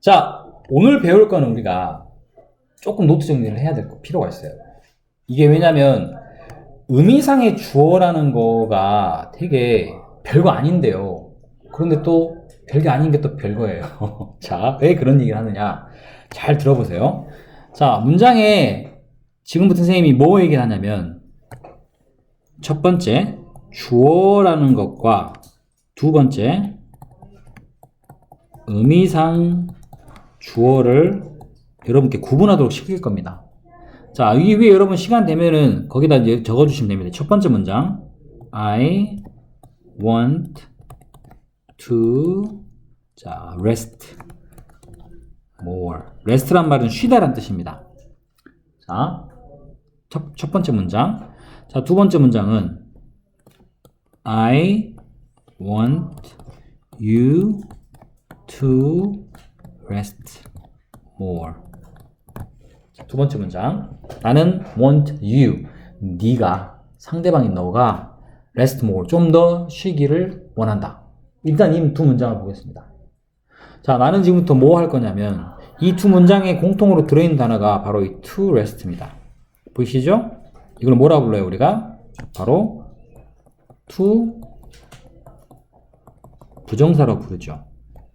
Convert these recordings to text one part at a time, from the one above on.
자, 오늘 배울 거는 우리가 조금 노트 정리를 해야 될 필요가 있어요. 이게 왜냐면 의미상의 주어라는 거가 되게 별거 아닌데요. 그런데 또 별게 아닌 게 또 별거예요. 자, 왜 그런 얘기를 하느냐? 잘 들어보세요. 자, 문장에 지금부터 선생님이 뭐 얘기를 하냐면 첫 번째 주어라는 것과 두 번째 의미상 주어를 여러분께 구분하도록 시킬 겁니다. 자, 이 위에 여러분 시간 되면은 거기다 이제 적어주시면 됩니다. 첫 번째 문장. I want to 자, rest more. rest란 말은 쉬다란 뜻입니다. 자, 첫, 첫 번째 문장. 자, 두 번째 문장은 I want you to rest more. 자, 두 번째 문장. 나는 want you. 네가 상대방인 너가 rest more. 좀 더 쉬기를 원한다. 일단 이 두 문장을 보겠습니다. 자, 나는 지금부터 뭐 할 거냐면 이 두 문장에 공통으로 들어있는 단어가 바로 이 to rest입니다. 보이시죠? 이걸 뭐라 불러요, 우리가? 바로 to 부정사로 부르죠.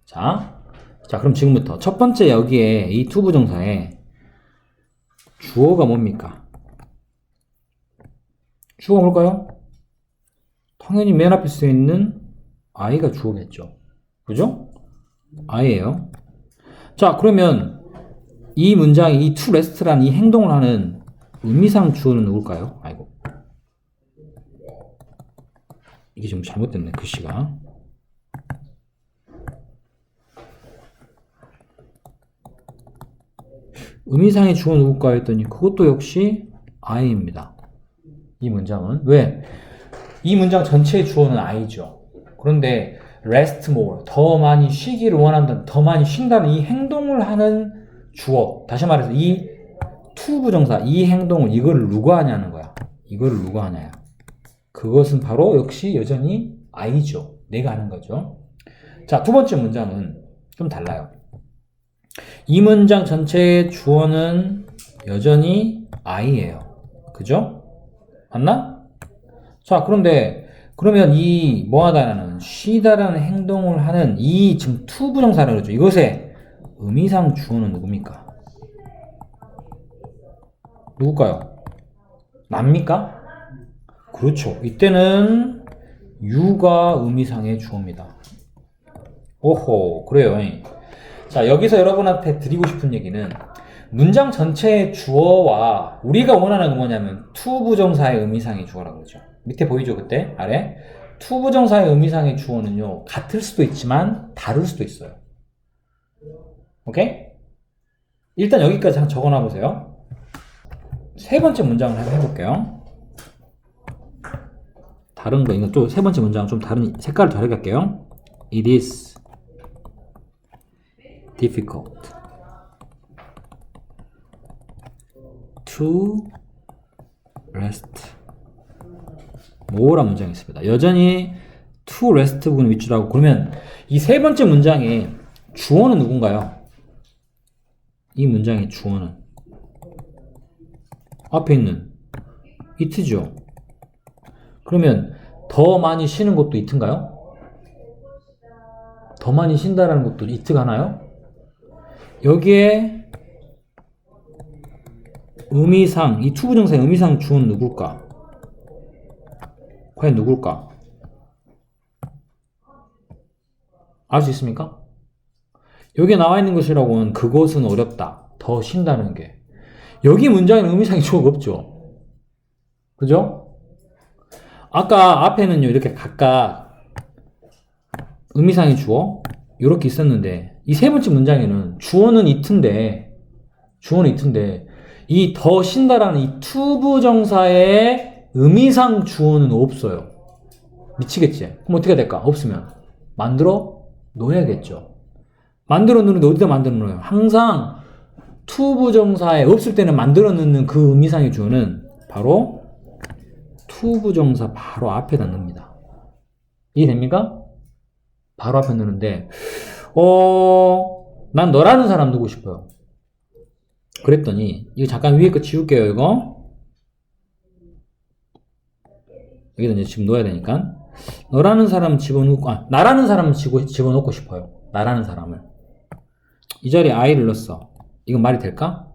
자, 자, 그럼 지금부터 첫 번째 여기에 이 to 부정사에 주어가 뭡니까? 주어가 뭘까요? 당연히 맨 앞에 쓰여 있는 I가 주어겠죠. 그죠? I예요. 자, 그러면 이 문장이 이 to rest라는 이 행동을 하는 의미상 주어는 누굴까요? 아이고. 이게 좀 잘못됐네, 글씨가. 의미상의 주어 누굴까 했더니 그것도 역시 I입니다. 이 문장은. 왜? 이 문장 전체의 주어는 I죠. 그런데 rest more, 더 많이 쉬기를 원한다, 더 많이 쉰다는 이 행동을 하는 주어. 다시 말해서 이 to 부정사, 이 행동을 이걸 누가 하냐는 거야. 이거를 누가 하냐야. 그것은 바로 역시 여전히 I죠. 내가 하는 거죠. 자, 두 번째 문장은 좀 달라요. 이 문장 전체의 주어는 여전히 I예요. 그죠? 맞나? 자, 그런데 그러면 이 뭐하다라는 쉬다라는 행동을 하는 이 지금 to 부정사를 그러죠. 이것의 의미상 주어는 누굽니까? 누굴까요? 납니까? 그렇죠. 이때는 유가 의미상의 주어입니다. 오호, 그래요. 자, 여기서 여러분한테 드리고 싶은 얘기는 문장 전체의 주어와 우리가 원하는 건 뭐냐면 to 부정사의 의미상의 주어라고 그러죠. 밑에 보이죠, 그때? 아래? to 부정사의 의미상의 주어는요, 같을 수도 있지만 다를 수도 있어요. 오케이? 일단 여기까지 한 적어놔 보세요. 세 번째 문장을 한번 해볼게요. 다른 거, 이거 또 세 번째 문장은 좀 다른 색깔을 다르게 할게요. It is difficult to rest more란 문장이 있습니다. 여전히 to rest 부분 위주로 하고 그러면 이 세 번째 문장의 주어는 누군가요? 이 문장의 주어는 앞에 있는 it죠. 그러면 더 많이 쉬는 것도 it인가요? 더 많이 쉰다라는 것도 it가 하나요? 여기에 의미상 이 투부정사의 의미상 주어는 누굴까? 과연 누굴까? 알 수 있습니까? 여기에 나와 있는 것이라고는 그것은 어렵다. 더 쉰다는 게. 여기 문장에는 의미상의 주어가 없죠. 그죠? 아까 앞에는요, 이렇게 각각 의미상의 주어, 이렇게 있었는데, 이 세 번째 문장에는 주어는 it인데, 주어는 it인데, 이더 쉰다라는 이 투부 정사의 의미상 주어는 없어요. 미치겠지? 그럼 어떻게 될까? 없으면. 만들어 놓아야겠죠. 만들어 놓는데 어디다 만들어 놓아요? 항상 투부정사에 없을 때는 만들어 놓는 그 의미상의 주어는 바로 투부정사 바로 앞에다 넣습니다. 이해됩니까? 바로 앞에 넣는데, 어, 난 너라는 사람 두고 싶어요. 그랬더니 이거 잠깐 위에 거 지울게요. 이거 여기다 이제 지금 넣어야 되니까 너라는 사람 집어넣고 아 나라는 사람 집어 집어넣고 싶어요. 나라는 사람을 이 자리에 I를 넣었어. 이건 말이 될까?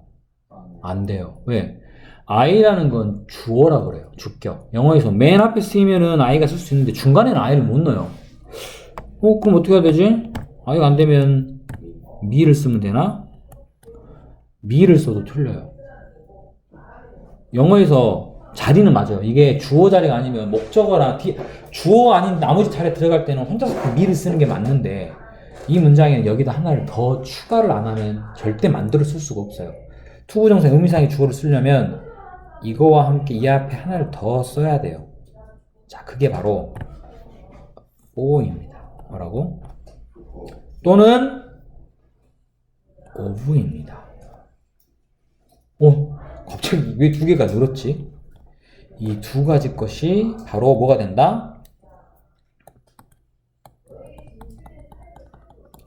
안 돼요. 왜? I라는 건 주어라 그래요. 주격. 영어에서 맨 앞에 쓰이면은 I가 쓸 수 있는데 중간에는 I를 못 넣어요. 어, 그럼 어떻게 해야 되지? I가 안 되면 미를 쓰면 되나? 미를 써도 틀려요. 영어에서 자리는 맞아요. 이게 주어 자리가 아니면 목적어랑 뒤, 주어 아닌 나머지 자리에 들어갈 때는 혼자서 그 미를 쓰는 게 맞는데 이 문장에는 여기다 하나를 더 추가를 안 하면 절대 만들어 쓸 수가 없어요. 투부정사 의미상의 주어를 쓰려면 이거와 함께 이 앞에 하나를 더 써야 돼요. 자, 그게 바로 for입니다. 뭐라고? 또는 of입니다. 어, 갑자기 왜 두 개가 늘었지? 이 두 가지 것이 바로 뭐가 된다?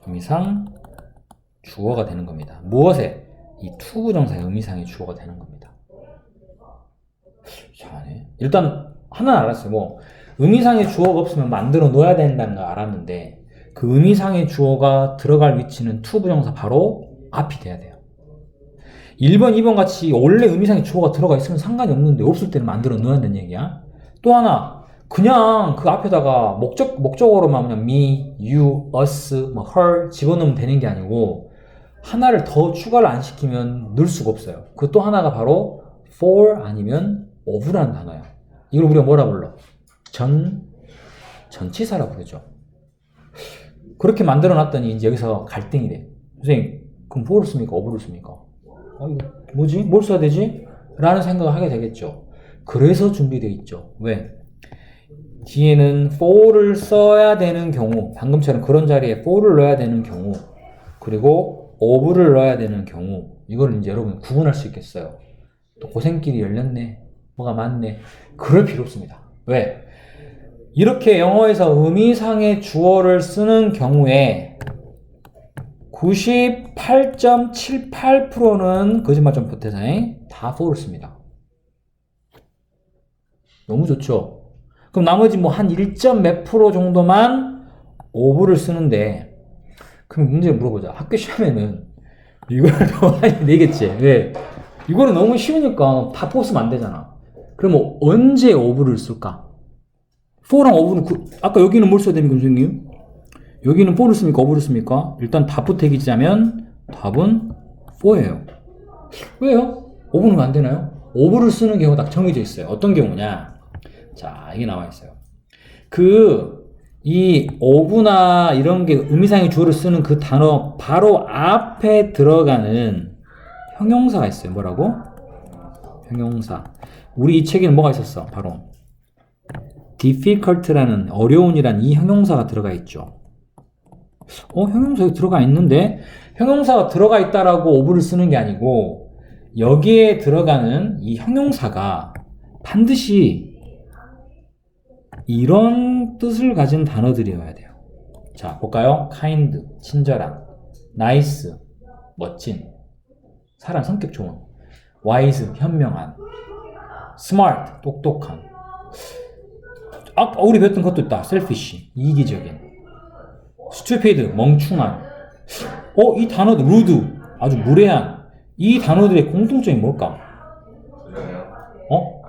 의미상 주어가 되는 겁니다. 무엇에? 이 투부정사의 의미상의 주어가 되는 겁니다. 잘하네. 일단 하나는 알았어요. 뭐 의미상의 주어가 없으면 만들어 놓아야 된다는 걸 알았는데 그 의미상의 주어가 들어갈 위치는 투부정사 바로 앞이 돼야 돼요. 1번, 2번 같이 원래 의미상의 주어가 들어가 있으면 상관이 없는데 없을 때는 만들어 놓아야 된다는 얘기야. 또 하나 그냥 그 앞에다가 목적 목적어로만 그냥 me, you, us, 뭐 her 집어넣으면 되는 게 아니고 하나를 더 추가를 안 시키면 넣을 수가 없어요. 그 또 하나가 바로 for 아니면 of라는 단어야. 이걸 우리가 뭐라 불러? 전 전치사라 부르죠. 그렇게 만들어 놨더니 이제 여기서 갈등이 돼. 선생님, 그럼 for를 씁니까? of를 씁니까? 어, 이거 뭐지? 뭘 써야 되지? 라는 생각을 하게 되겠죠. 그래서 준비되어 있죠. 왜? 뒤에는 for를 써야 되는 경우, 방금처럼 그런 자리에 for를 넣어야 되는 경우, 그리고 of를 넣어야 되는 경우, 이거를 이제 여러분 구분할 수 있겠어요. 또 고생길이 열렸네. 뭐가 많네. 그럴 필요 없습니다. 왜? 이렇게 영어에서 의미상의 주어를 쓰는 경우에 98.78%는 거짓말 좀 보태사에 다 씁니다. 너무 좋죠? 그럼 나머지 뭐 한 1점 몇 프로 정도만 오브를 쓰는데 그럼 문제 물어보자. 학교 시험에는 이걸 더 많이 내겠지. 왜? 이거는 너무 쉬우니까 다포 쓰면 안 되잖아. 그럼 언제 오브를 쓸까? 4랑 오브는 구, 아까 여기는 뭘 써야 됩니까, 선생님? 여기는 4를 씁니까? 오브를 씁니까? 일단 답부택이자면 답은 4예요. 왜요? 오브는 안 되나요? 오브를 쓰는 경우가 딱 정해져 있어요. 어떤 경우냐? 자, 이게 나와 있어요. 그, 이 오브나 이런 게 의미상의 주어를 쓰는 그 단어 바로 앞에 들어가는 형용사가 있어요. 뭐라고? 형용사. 우리 이 책에는 뭐가 있었어? 바로 difficult라는 어려운이란 이 형용사가 들어가 있죠. 어, 형용사가 들어가 있는데 형용사가 들어가 있다라고 오브를 쓰는 게 아니고 여기에 들어가는 이 형용사가 반드시 이런 뜻을 가진 단어들이어야 돼요. 자, 볼까요? kind, 친절한, nice, 멋진, 사람 성격 좋은, wise, 현명한, smart, 똑똑한. 아까 우리 배웠던 것도 있다. selfish, 이기적인, stupid, 멍충한. 어, 이 단어들, rude, 아주 무례한. 이 단어들의 공통점이 뭘까? 어?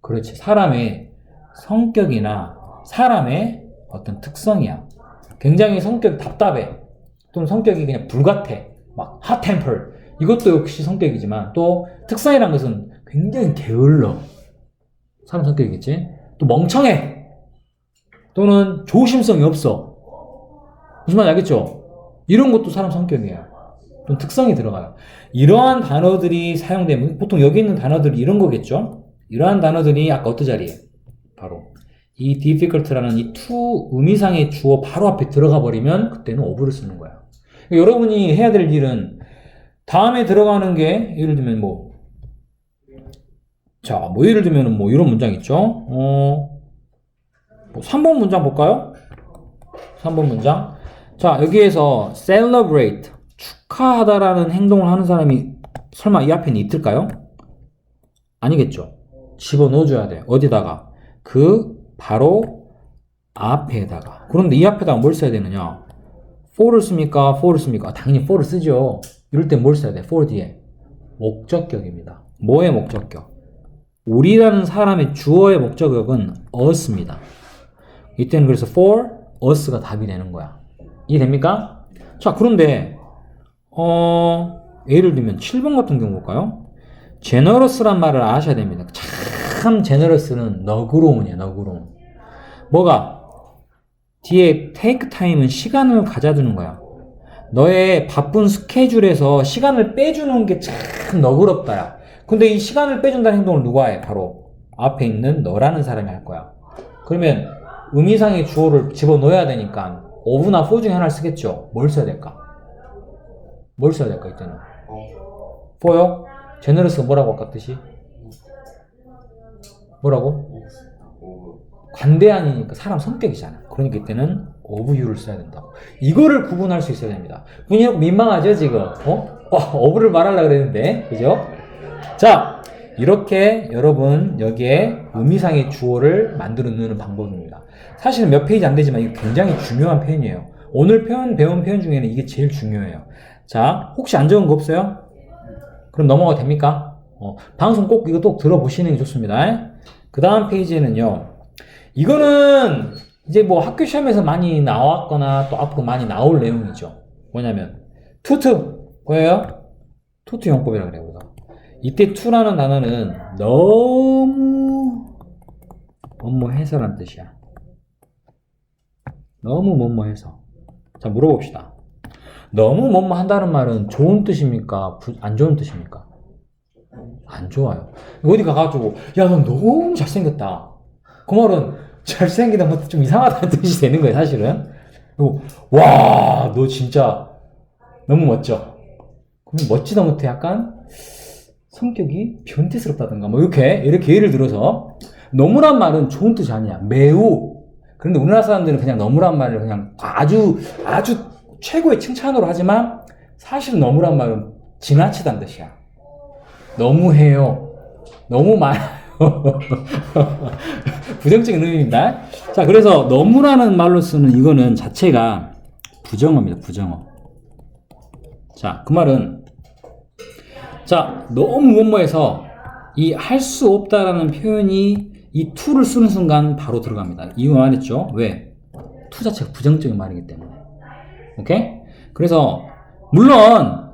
그렇지. 사람의 성격이나 사람의 어떤 특성이야. 굉장히 성격이 답답해. 또는 성격이 그냥 불같아. 막 temper. 이것도 역시 성격이지만 또 특성이란 것은 굉장히 게을러. 사람 성격이겠지. 또 멍청해. 또는 조심성이 없어. 무슨 말인지 알겠죠? 이런 것도 사람 성격이에요. 좀 특성이 들어가요. 이러한 단어들이 사용되면 보통 여기 있는 단어들이 이런 거겠죠? 이러한 단어들이 아까 어떤 자리에? 바로 이 difficult라는 이 to 의미상의 주어 바로 앞에 들어가 버리면 그때는 of를 쓰는 거야. 그러니까 여러분이 해야 될 일은 다음에 들어가는 게 예를 들면 뭐 자, 뭐 예를 들면 뭐 이런 문장 있죠? 어, 뭐 3번 문장 볼까요? 3번 문장. 자, 여기에서 celebrate, 축하하다라는 행동을 하는 사람이 설마 이 앞에는 있을까요? 아니겠죠. 집어넣어줘야 돼. 어디다가? 그 바로 앞에다가. 그런데 이 앞에다가 뭘 써야 되느냐? for를 씁니까? for를 씁니까? 당연히 for를 쓰죠. 이럴 때 뭘 써야 돼? for 뒤에. 목적격입니다. 뭐의 목적격? 우리라는 사람의 주어의 목적격은 us입니다. 이때는 그래서 for us가 답이 되는 거야. 이해됩니까? 자, 그런데 어, 예를 들면 7번 같은 경우 볼까요? generous란 말을 아셔야 됩니다. 참 generous는 너그러운이야, 너그러운. 뭐가? 뒤에 take time은 시간을 가져두는 거야. 너의 바쁜 스케줄에서 시간을 빼주는 게 참 너그럽다, 야. 근데 이 시간을 빼준다는 행동을 누가 해? 바로 앞에 있는 너라는 사람이 할 거야. 그러면 의미상의 주어를 집어넣어야 되니까 of나 for 중에 하나를 쓰겠죠. 뭘 써야 될까? 뭘 써야 될까, 이때는? for요? generous가 뭐라고 아까 뜻이? 뭐라고? 관대한이니까 사람 성격이잖아. 그러니까 이때는 you를 써야 된다고. 이거를 구분할 수 있어야 됩니다. 분이 민망하죠, 지금? 어? 어, of를 말하려고 그랬는데. 그죠? 자, 이렇게 여러분 여기에 의미상의 주어를 만들어 넣는 방법입니다. 사실은 몇 페이지 안 되지만 이게 굉장히 중요한 표현이에요. 오늘 표현, 배운 표현 중에는 이게 제일 중요해요. 자, 혹시 안 적은 거 없어요? 그럼 넘어가도 됩니까? 어, 방송 꼭 이거 꼭 들어보시는 게 좋습니다. 그 다음 페이지에는요. 이거는 이제 뭐 학교 시험에서 많이 나왔거나 또 앞으로 많이 나올 내용이죠. 뭐냐면 투트 뭐예요? 투트 용법이라고 그래요. 이때 투라는 단어는 너무 뭐뭐 해서란 뜻이야. 너무 뭐뭐 해서. 자 물어봅시다. 너무 뭐뭐 한다는 말은 좋은 뜻입니까? 부- 안 좋은 뜻입니까? 안 좋아요. 어디 가가지고 야 너 너무 잘생겼다. 그 말은 잘생기다 것도 좀 이상하다는 뜻이 되는 거예요 사실은. 그리고 와 너 진짜 너무 멋져. 그럼 멋지다 못해 약간 성격이 변태스럽다든가 뭐 이렇게 이렇게 예를 들어서 너무란 말은 좋은 뜻이 아니야. 매우. 그런데 우리나라 사람들은 그냥 너무란 말을 그냥 아주 아주 최고의 칭찬으로 하지만 사실 너무란 말은 지나치다는 뜻이야. 너무해요. 너무 많아요. 부정적인 의미입니다. 자 그래서 너무라는 말로 쓰는 이거는 자체가 부정어입니다. 부정어. 자 그 말은 자, 너무 뭐뭐해서 이 할 수 없다라는 표현이 이 to를 쓰는 순간 바로 들어갑니다. 이유 말했죠? 왜? to 자체가 부정적인 말이기 때문에. 오케이? 그래서 물론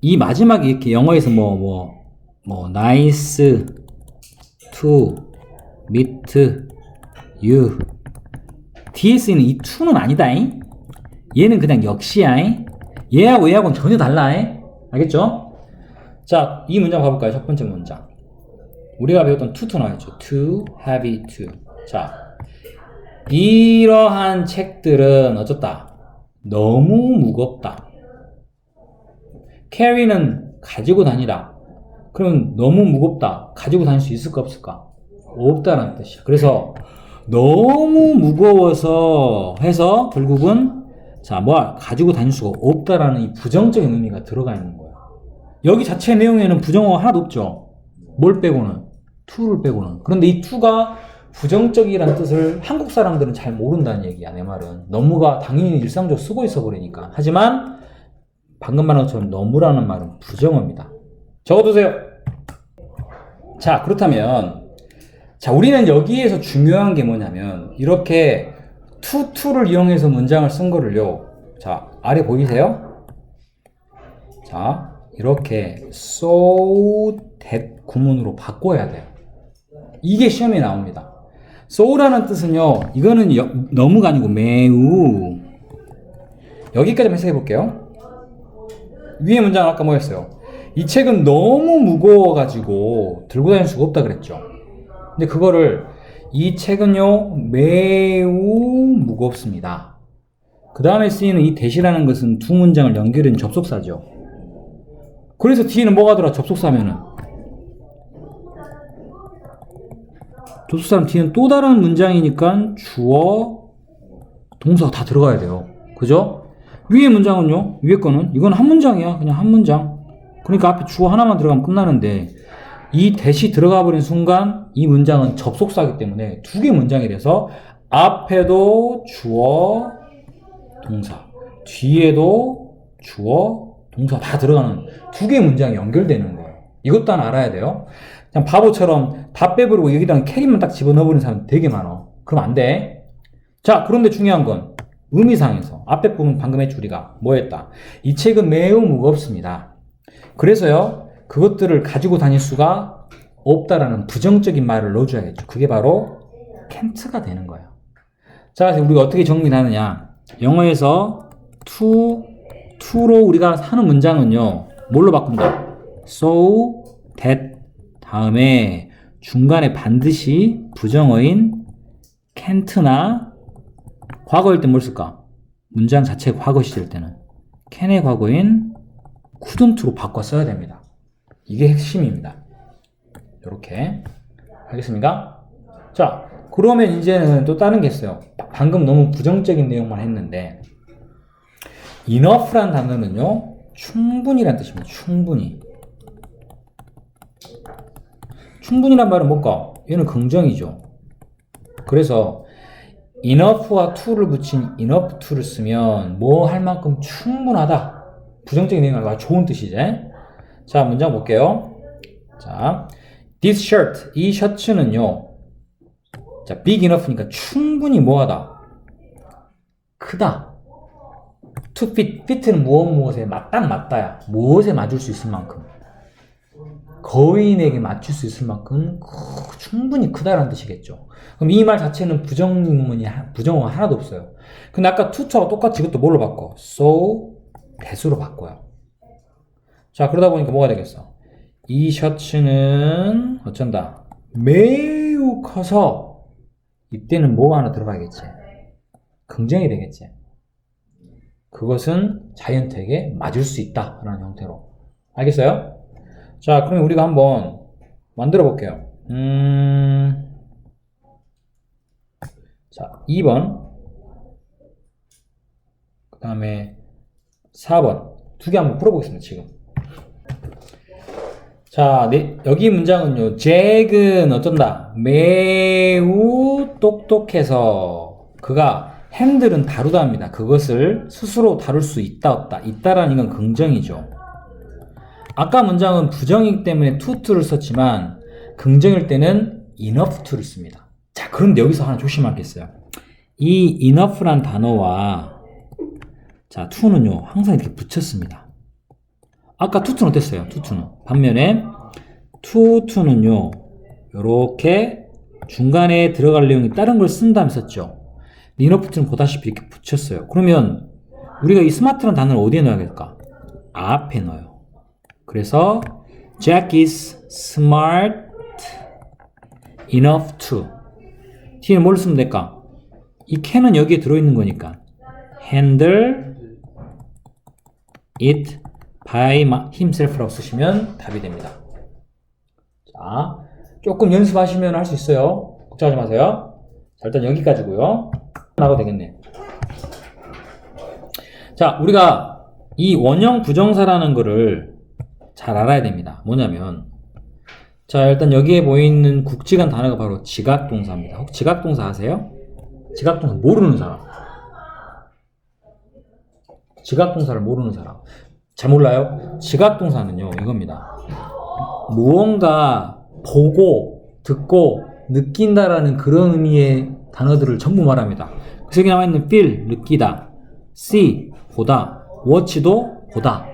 이 마지막에 이렇게 영어에서 뭐 뭐 뭐 nice to meet you 뒤에 쓰이는 이 to는 아니다잉. 얘는 그냥 역시야잉. 얘하고 얘하고는 전혀 달라잉. 알겠죠? 자, 이 문장 봐볼까요? 첫 번째 문장. 우리가 배웠던 to to 나왔죠. too heavy to. 자, 이러한 책들은 어쩌다? 너무 무겁다. carry는 가지고 다니다. 그럼 너무 무겁다. 가지고 다닐 수 있을까 없을까? 없다는 뜻이야. 그래서 너무 무거워서 해서 결국은 자, 뭐 가지고 다닐 수가 없다라는 이 부정적인 의미가 들어가 있는 거야. 여기 자체 내용에는 부정어가 하나도 없죠. 뭘 빼고는? to를 빼고는. 그런데 이 to가 부정적이라는 뜻을 한국 사람들은 잘 모른다는 얘기야, 내 말은. 너무가 당연히 일상적으로 쓰고 있어 버리니까. 하지만 방금 말한 것처럼 너무라는 말은 부정어입니다. 적어두세요. 자, 그렇다면 자, 우리는 여기에서 중요한 게 뭐냐면 이렇게 to, to를 이용해서 문장을 쓴 거를요. 자, 아래 보이세요? 자, 이렇게 so that 구문으로 바꿔야 돼요. 이게 시험에 나옵니다. so라는 뜻은요, 이거는 여- 너무가 아니고 매우. 여기까지만 해석해 볼게요. 위에 문장은 아까 뭐였어요? 이 책은 너무 무거워가지고 들고 다닐 수가 없다 그랬죠. 근데 그거를 이 책은요, 매우 무겁습니다. 그 다음에 쓰이는 이 대시라는 것은 두 문장을 연결한 접속사죠. 그래서 뒤에는 뭐가 들어? 접속사면은. 접속사는 뒤에는 또 다른 문장이니까 주어, 동사가 다 들어가야 돼요. 그죠? 위에 문장은요? 위에 거는 이건 한 문장이야. 그냥 한 문장. 그러니까 앞에 주어 하나만 들어가면 끝나는데 이 대시 들어가 버린 순간 이 문장은 접속사기 때문에 두 개 문장이 돼서 앞에도 주어 동사 뒤에도 주어 동사 다 들어가는 두 개의 문장이 연결되는 거예요. 이것도 하나 알아야 돼요. 그냥 바보처럼 다 빼버리고 여기다 캐리만 딱 집어넣어버리는 사람 되게 많아. 그럼 안 돼. 자, 그런데 중요한 건 의미상에서 앞에 부분 방금 했죠 우리가 뭐 했다. 이 책은 매우 무겁습니다. 그래서요 그것들을 가지고 다닐 수가 없다라는 부정적인 말을 넣어줘야겠죠. 그게 바로 캔트가 되는 거예요. 자, 우리가 어떻게 정리하느냐? 영어에서 to, to로 우리가 하는 문장은요, 뭘로 바꾼다? so that 다음에 중간에 반드시 부정어인 can't나 과거일 때 뭘 쓸까? 문장 자체가 과거 시절 때는 can의 과거인 couldn't로 바꿔 써야 됩니다. 이게 핵심입니다. 이렇게 알겠습니까? 자, 그러면 이제는 또 다른 게 있어요. 방금 너무 부정적인 내용만 했는데 enough란 단어는요. 충분히란 뜻입니다. 충분히. 충분히란 말은 뭘까? 얘는 긍정이죠. 그래서 enough와 to를 붙인 enough to를 쓰면 뭐 할 만큼 충분하다. 부정적인 내용이 아니라 좋은 뜻이지. 자, 문장 볼게요. 자, this shirt, 이 셔츠는요. 자, big enough니까 충분히 뭐하다? 크다. Fit, fit는 무엇 무엇에 맞딱 맞다야. 무엇에 맞을 수 있을 만큼. 거인에게 맞출 수 있을 만큼 크- 충분히 크다라는 뜻이겠죠. 그럼 이 말 자체는 부정문이 하- 부정어가 하나도 없어요. 근데 아까 투처와 똑같이 이것도 뭘로 바꿔? so 대수로 바꿔요. 자 그러다 보니까 뭐가 되겠어? 이 셔츠는 어쩐다 매우 커서 이때는 뭐가 하나 들어가겠지? 긍정이 되겠지. 그것은 자이언트에게 맞을 수 있다라는 형태로. 알겠어요? 자, 그럼 우리가 한번 만들어 볼게요. 음, 자, 2번. 그 다음에 4번. 두 개 한번 풀어보겠습니다, 지금. 자, 네, 여기 문장은요, 잭은 어쩐다? 매우 똑똑해서 그가 핸들은 다루다 합니다. 그것을 스스로 다룰 수 있다, 없다. 있다라는 건 긍정이죠. 아까 문장은 부정이기 때문에 to to를 썼지만 긍정일 때는 enough to를 씁니다. 자, 그런데 여기서 하나 있어요. 이 enough란 단어와 자, to는요, 항상 이렇게 붙였습니다. 아까 투투는 어땠어요? 투투는. 반면에 투투는요. 요렇게 중간에 들어갈 내용이 다른 걸 쓴 다음에 썼죠. 리너프트는 보다시피 이렇게 붙였어요. 그러면 우리가 이 스마트라는 단어를 어디에 넣어야 될까? 앞에 넣어요. 그래서 Jack is smart enough to 뒤에 뭘 쓰면 될까? 이 can은 여기에 들어있는 거니까 handle it by himself라고 쓰시면 답이 됩니다. 자, 조금 연습하시면 할 수 있어요. 걱정하지 마세요. 자, 일단 여기까지고요. 나가도 되겠네. 자, 우리가 이 원형 부정사라는 거를 잘 알아야 됩니다. 뭐냐면 자, 일단 여기에 보이는 국지간 단어가 바로 지각동사입니다. 혹 지각동사 아세요? 지각동사 모르는 사람. 지각동사를 모르는 사람. 잘 몰라요? 지각동사는요, 이겁니다. 무언가 보고, 듣고, 느낀다라는 그런 의미의 단어들을 전부 말합니다. 그래서 여기 나와 있는 feel, 느끼다, see, 보다, watch도 보다,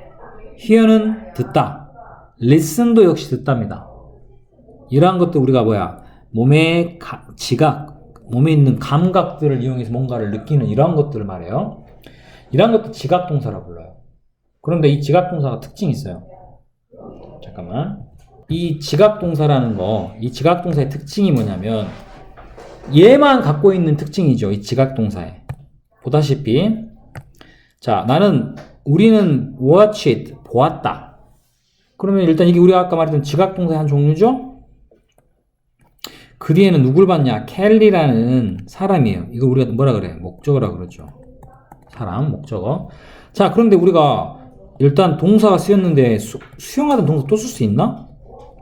hear는 듣다, listen도 역시 듣답니다. 이러한 것도 우리가 뭐야, 몸의 가- 지각, 몸에 있는 감각들을 이용해서 뭔가를 느끼는 이러한 것들을 말해요. 이러한 것도 지각동사라 불러요. 그런데 이 지각동사가 특징이 있어요. 잠깐만. 이 지각동사라는 거, 이 지각동사의 특징이 뭐냐면, 얘만 갖고 있는 특징이죠. 이 지각동사에. 보다시피, 자, 나는, 우리는 watch it, 보았다. 그러면 일단 이게 우리가 아까 말했던 지각동사의 한 종류죠? 그 뒤에는 누굴 봤냐? 켈리라는 사람이에요. 이거 우리가 뭐라 그래? 목적어라 그러죠. 사람, 목적어. 자, 그런데 우리가 일단 동사가 쓰였는데 수, 수용하던 동사 또 쓸 수 있나?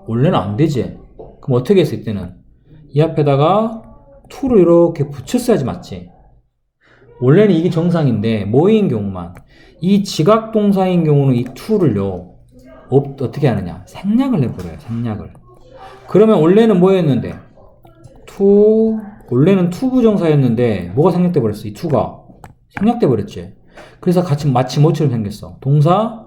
원래는 안 되지. 그럼 어떻게 했을 때는 이 앞에다가 to를 이렇게 붙였어야지 맞지? 원래는 이게 정상인데 뭐인 경우만 이 지각 동사인 경우는 이 to를요 어, 어떻게 하느냐? 생략을 해버려요 생략을. 그러면 원래는 뭐였는데? to 원래는 to 부정사였는데 뭐가 생략돼 버렸어? 이 to가 생략돼 버렸지. 그래서 같이 마치 뭐처럼 생겼어? 동사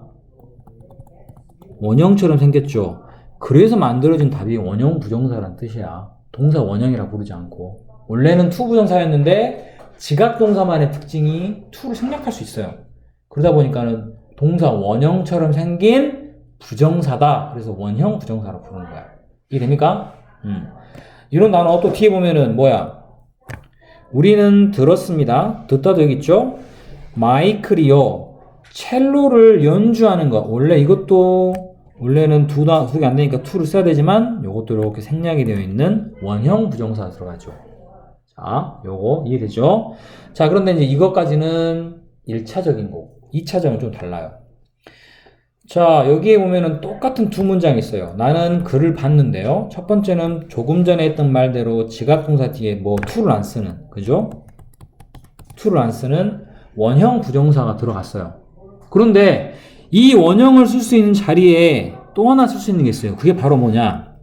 원형처럼 생겼죠 그래서 만들어진 답이 원형 부정사란 뜻이야. 동사 원형이라 부르지 않고. 원래는 to 부정사였는데 지각 동사만의 특징이 to를 생략할 수 있어요. 그러다 보니까는 동사 원형처럼 생긴 부정사다. 그래서 원형 부정사로 부르는 거야. 이해됩니까? 음. 이런 단어 또 뒤에 보면은 뭐야? 우리는 들었습니다. 여기 있죠? 마이클이요. 첼로를 연주하는 거 원래 이것도 원래는 두다 두 개 안 되니까 to를 써야 되지만 요것도 이렇게 생략이 되어 있는 원형 부정사 들어가죠. 자 요거 이해되죠? 자 그런데 이제 이것까지는 1차적인 거고 2차적은 좀 달라요. 자 여기에 보면은 똑같은 두 문장이 있어요. 나는 글을 봤는데요. 첫 번째는 조금 전에 했던 말대로 지각동사 뒤에 뭐 to를 안 쓰는 그죠? to를 안 쓰는 원형 부정사가 들어갔어요. 그런데 이 원형을 쓸 수 있는 자리에 또 하나 쓸 수 있는 게 있어요 그게 바로 뭐냐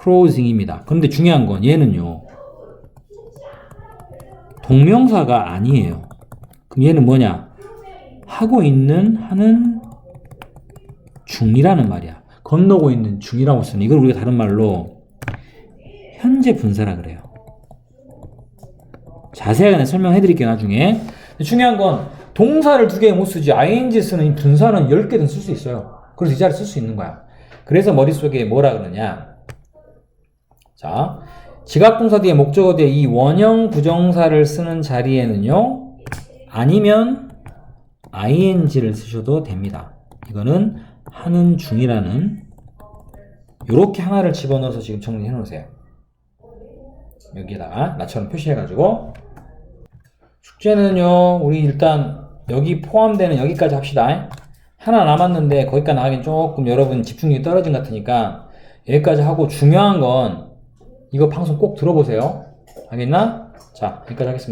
closing입니다 그런데 중요한 건 얘는요 동명사가 아니에요 그럼 얘는 뭐냐 하고 있는 하는 중이라는 말이야. 건너고 있는 중이라고 쓰는 이걸 우리가 다른 말로 현재 분사라 그래요. 자세하게 설명해 드릴게요, 나중에. 중요한 건 동사를 두 개 못 쓰지 ing 쓰는 이 분사는 10개든 쓸 수 있어요. 그래서 이 자리 쓸 수 있는 거야. 그래서 머릿속에 뭐라 그러냐? 자, 지각 동사 뒤에 목적어 뒤에 이 원형 부정사를 쓰는 자리에는요. 아니면 ing를 쓰셔도 됩니다. 이거는 하는 중이라는 이렇게 하나를 집어넣어서 지금 정리해 놓으세요. 여기다가 나처럼 표시해가지고 숙제는요 우리 일단 여기 포함되는 여기까지 합시다. 하나 남았는데 거기까지 나가긴 조금 여러분 집중력이 떨어진 것 같으니까 여기까지 하고 중요한 건 이거 방송 꼭 들어보세요. 알겠나? 자 여기까지 하겠습니다.